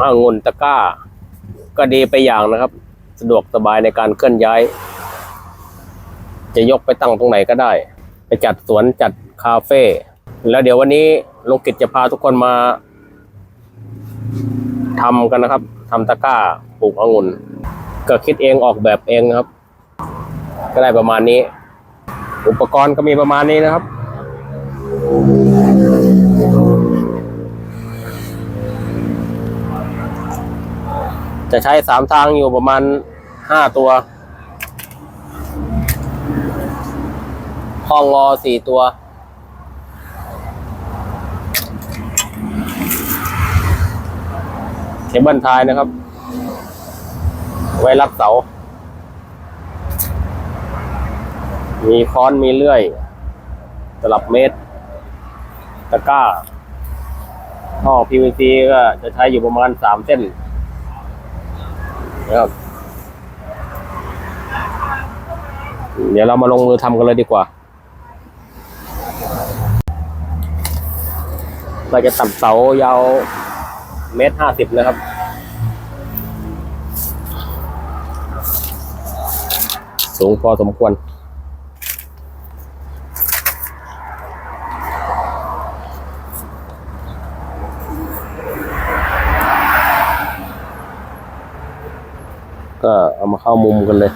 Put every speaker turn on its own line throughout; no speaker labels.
องุ่นตะก้า ก็ดีไปอย่างนะครับ สะดวกสบายในการเคลื่อนย้าย จะยกไปตั้งตรงไหนก็ได้ ไปจัดสวนจัดคาเฟ่แล้วเดี๋ยววันนี้ลุงกิจจะพาทุกคนมาทำกันนะครับทำตะกร้าปลูกองุ่นก็คิดเองออกแบบเองนะครับ ก็ได้ประมาณนี้ อุปกรณ์ก็มีประมาณนี้นะครับ จะใช้สามทางอยู่ประมาณห้าตัวห้องงอสี่ตัว เคเบิลทายนะครับ ไว้รับเสา มีค้อนมีเลื่อยตลับเมตร ตะกร้าท่อ PVC ก็จะใช้อยู่ประมาณสามเส้น นะครับ เดี๋ยวเรามาลงมือทำกันเลยดีกว่า เราจะตัดเสายาวเมตรห้าสิบนะครับสูงพอสมควร ก็เอามาเข้ามุมกันเลย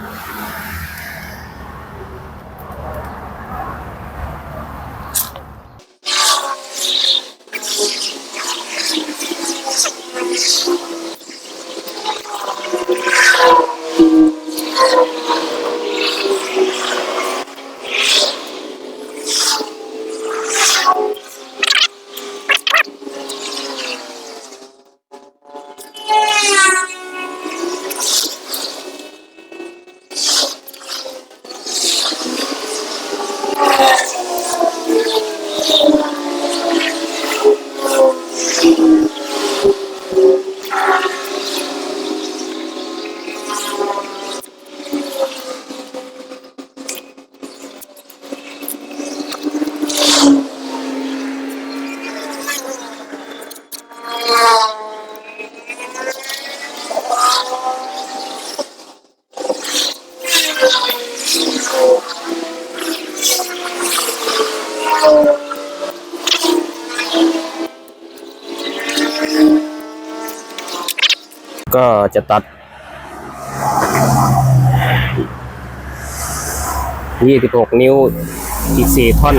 ก็จะตัด 26 นิ้วอีก 4 ท่อน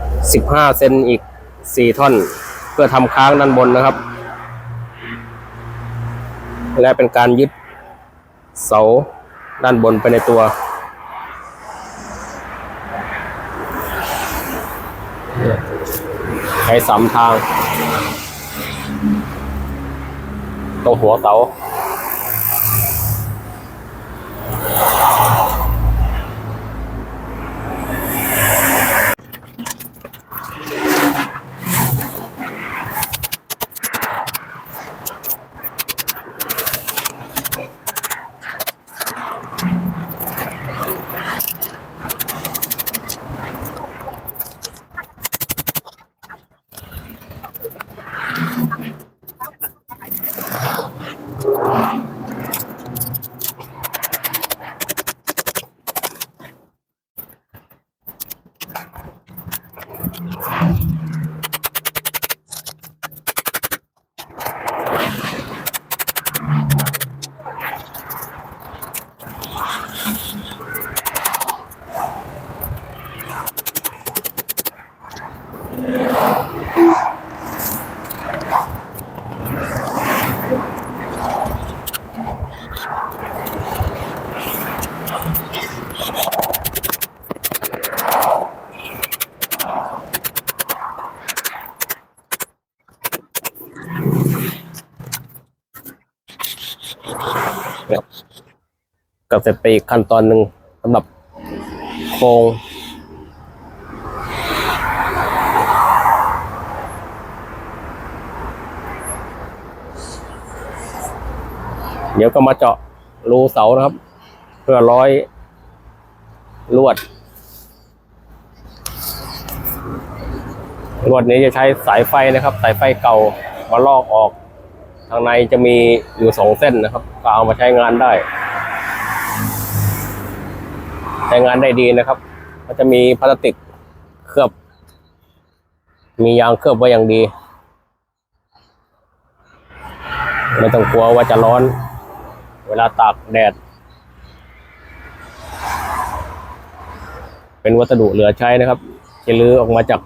15 เซนอีก 4 ท่อน เพื่อทำค้างด้านบนนะครับ และเป็นการยึดเสาด้านบนไปในตัวใช้สามทาง ตรงหัวเสา Thank you. นะครับเสร็จไปอีกขั้นตอนหนึ่งสำหรับโครงเดี๋ยวก็มาเจาะรูเสานะครับ เพื่อร้อยลวด ลวดนี้จะใช้สายไฟนะครับ สายไฟเก่ามาลอกออก ข้างในจะมีอยู่สองเส้นนะครับ ก็เอามาใช้งานได้ ใช้งานได้ดีนะครับ ก็จะมีพลาสติกเคลือบ มียางเคลือบไว้อย่างดี ไม่ต้องกลัวว่าจะร้อน เวลาตากแดด เป็นวัสดุเหลือใช้นะครับที่รื้อออกมาจาก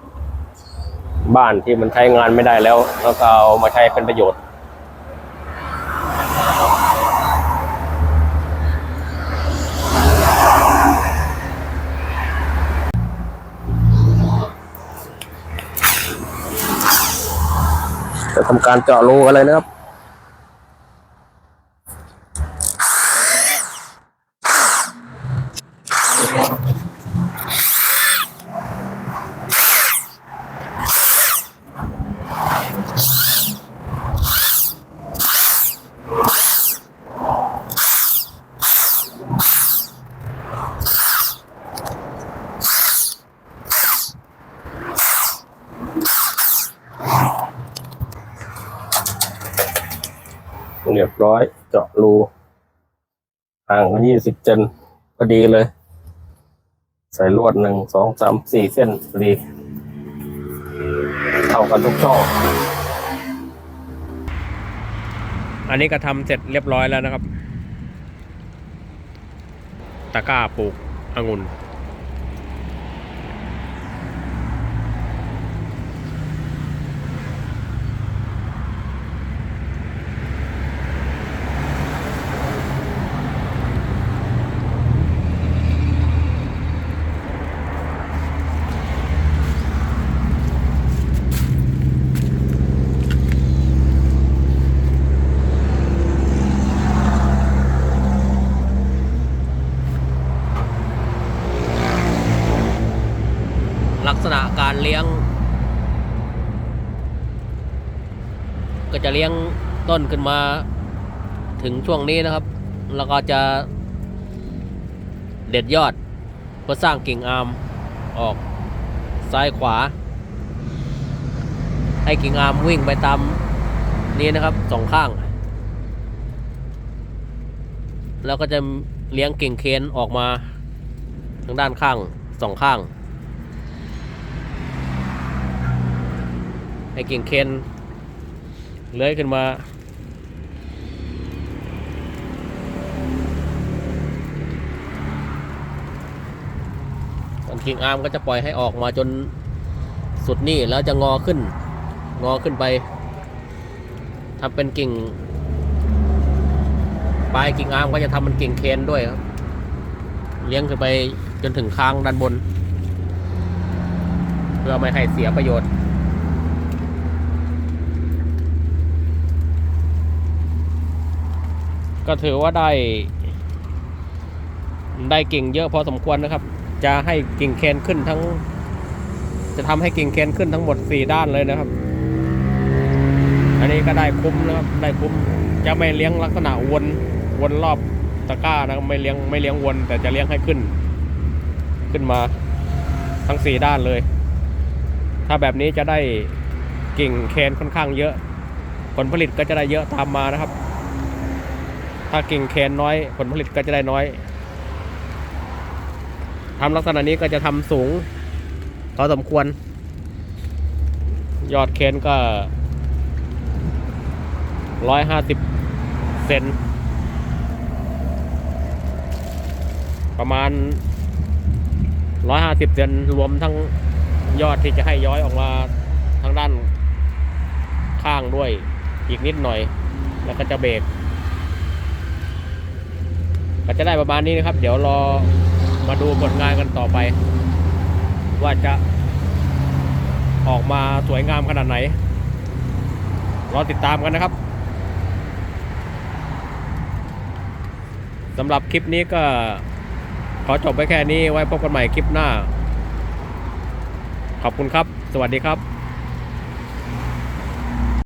บ้านที่มันใช้งานไม่ได้แล้ว แล้วก็เอามาใช้เป็นประโยชน์ ทำการเจาะรูอะไรนะครับ เรียบร้อย เจาะรูห่างกันยี่สิบเซนพอดีเลย ใส่ลวดหนึ่งสองสามสี่เส้นพอดีเท่ากันทุกช่องอันนี้ก็ทำเสร็จเรียบร้อยแล้วนะครับ ตะกร้าปลูกองุ่น ลั การเลี้ยง ก็จะเลี้ยงต้นขึ้นมาถึงช่วงนี้นะครับ แล้วก็จะเด็ดยอดเพื่อสร้างกิ่งอามออกซ้ายขวา ให้กิ่งอามวิ่งไปตามนี้นะครับสองข้าง แล้วก็จะเลี้ยงกิ่งเคนออกมาทางด้านข้างสองข้าง ให้กิ่งเคนเลื้อยขึ้นมา ส่วนกิ่งอาร์มก็จะปล่อยให้ออกมาจนสุดนี่แล้วจะงอขึ้น งอขึ้นไปทำเป็นกิ่งปลายกิ่งอาร์มก็จะทำเป็นกิ่งเคนด้วยครับ เลี้ยงขึ้นไปจนถึงค้างด้านบน เพื่อไม่ให้เสียประโยชน์ ก็ถือว่าได้ ได้กิ่งเยอะพอสมควรนะครับ จะให้กิ่งแคนขึ้นทั้ง จะทำให้กิ่งแคนขึ้นทั้งหมดสี่ด้านเลยนะครับ อันนี้ก็ได้คุ้มนะครับได้คุ้ม จะไม่เลี้ยงลักษณะวนวนรอบตะกร้านะครับไม่เลี้ยงไม่เลี้ยงวน แต่จะเลี้ยงให้ขึ้น ขึ้นมาทั้งสี่ด้านเลย ถ้าแบบนี้จะได้กิ่งแคนค่อนข้างเยอะ ผลผลิตก็จะได้เยอะตามมานะครับ ถ้ากิ่งแคนน้อย ผลผลิตก็จะได้น้อยทำลักษณะนี้ก็จะทำสูงพอสมควร ยอดเคนก็ร้อยห้าสิบเซนประมาณร้อยห้าสิบเซนรวมทั้งยอดที่จะให้ย้อยออกมาทางด้านข้างด้วยอีกนิดหน่อย แล้วก็จะเบรก ก็จะได้ประมาณนี้นะครับ เดี๋ยวรอมาดูผลงานกันต่อไป ว่าจะออกมาสวยงามขนาดไหน รอติดตามกันนะครับสำหรับคลิปนี้ก็ขอจบไว้แค่นี้ไว้พบกันใหม่คลิปหน้า ขอบคุณครับ สวัสดีครับ